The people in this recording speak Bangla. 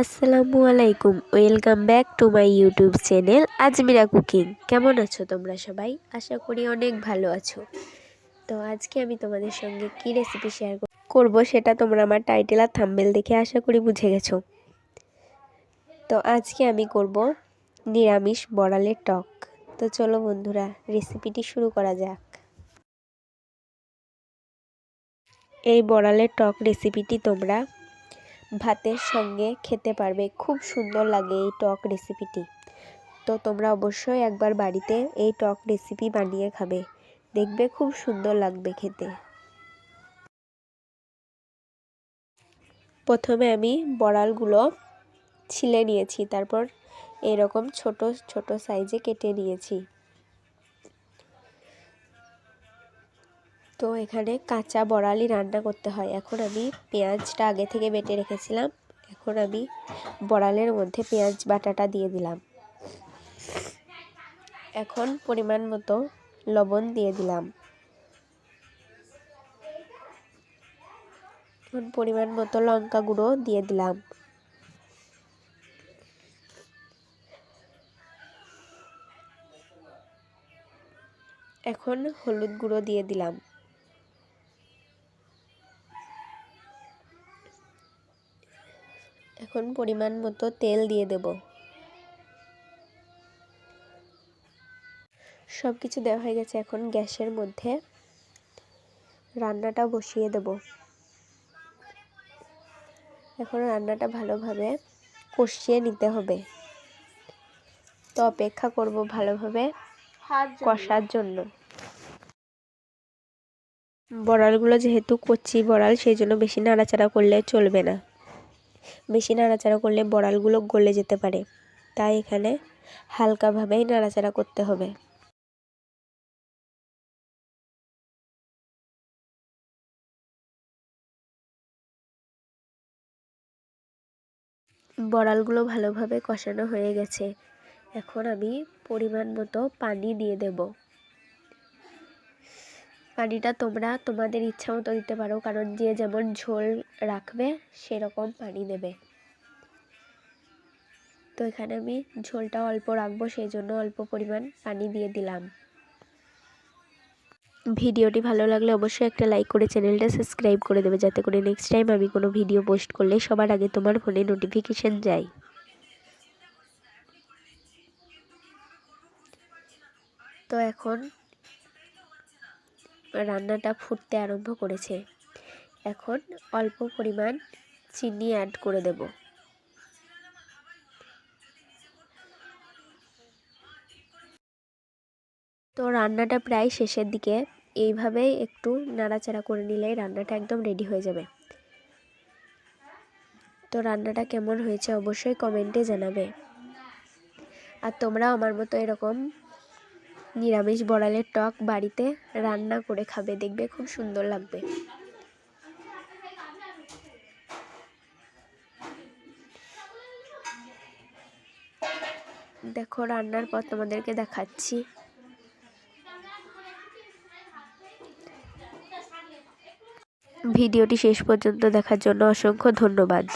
আসসালামু আলাইকুম, welcome back to my YouTube channel Ajmira cooking. কেমন আছো তোমরা সবাই? আশা করি অনেক ভালো আছো। তো আজকে আমি তোমাদের সঙ্গে কি রেসিপি শেয়ার করব সেটা তোমরা আমার টাইটেল আর থাম্বেল দেখে আশা করি বুঝে গেছো। তো আজকে আমি করব নিরামিষ বড়ালের টক। তো চলো বন্ধুরা রেসিপিটি শুরু করা যাক। এই বড়ালের টক রেসিপিটি তোমরা ভাতের সঙ্গে খেতে পারবে। খুব সুন্দর লাগে এই টক রেসিপিটি। তো তোমরা অবশ্যই একবার বাড়িতে এই টক রেসিপি বানিয়ে খাবে। দেখবে খুব সুন্দর লাগবে খেতে। প্রথমে আমি বড়ালগুলো ছিলে নিয়েছি, তারপর এরকম ছোট ছোট সাইজে কেটে নিয়েছি। তো এখানে কাঁচা বড়ালি রান্না করতে হয়। এখন আমি পেঁয়াজটা আগে থেকে বেটে রেখেছিলাম। এখন আমি বড়ালের মধ্যে পেঁয়াজ বাটাটা দিয়ে দিলাম। এখন পরিমাণ মতো লবণ দিয়ে দিলাম। এখন পরিমাণ মতো লঙ্কা গুঁড়ো দিয়ে দিলাম। এখন হলুদ গুঁড়ো দিয়ে দিলাম। এখন পরিমাণ মতো তেল দিয়ে দেব। সব কিছু দেওয়া হয়ে গেছে এখন গ্যাসের মধ্যে। রান্নাটা বসিয়ে দেব। এখন রান্নাটা ভালোভাবে কষিয়ে নিতে হবে। তো অপেক্ষা করব ভালোভাবে কষার জন্য। বড়ালগুলো যেহেতু কচি বড়াল সেই জন্য বেশি নাড়াচাড়া করলে চলবে না। বেশি নাড়াচাড়া করলে বড়ালগুলো গলে যেতে পারে। তাই এখানে হালকাভাবেই নাড়াচাড়া করতে হবে। বড়ালগুলো ভালোভাবে কষানো হয়ে গেছে। এখন আমি পরিমাণ মতো পানি দিয়ে দেব। পানিটা তোমরা তোমাদের ইচ্ছা মতো দিতে পারো, কারণ যে যেমন ঝোল রাখবে, সেরকম পানি দেবে। তো এখানে আমি ঝোলটা অল্প রাখব, সেই জন্য অল্প পরিমাণ পানি দিয়ে দিলাম। ভিডিওটি ভালো লাগলে অবশ্যই একটা লাইক করে চ্যানেলটা সাবস্ক্রাইব করে দেবে, যাতে করে নেক্সট টাইম আমি কোনো ভিডিও পোস্ট করলে সবার আগে তোমার ফোনে নোটিফিকেশান যায়। তো এখন রান্নাটা ফুটতে আরম্ভ করেছে। এখন অল্প পরিমাণ চিনি অ্যাড করে দেব। তো রান্নাটা প্রায় শেষের দিকে এইভাবেই একটু নাড়াচাড়া করে নিলেই রান্নাটা একদম রেডি হয়ে যাবে। তো রান্নাটা কেমন হয়েছে অবশ্যই কমেন্টে জানাবে। আর তোমরাও আমার মতো এরকম নিরামিষ বড়ালের টক বাড়িতে রান্না করে খাবে, দেখবে খুব সুন্দর লাগবে। দেখো, রান্নার পর তোমাদেরকে দেখাচ্ছি। ভিডিওটি শেষ পর্যন্ত দেখার জন্য অসংখ্য ধন্যবাদ।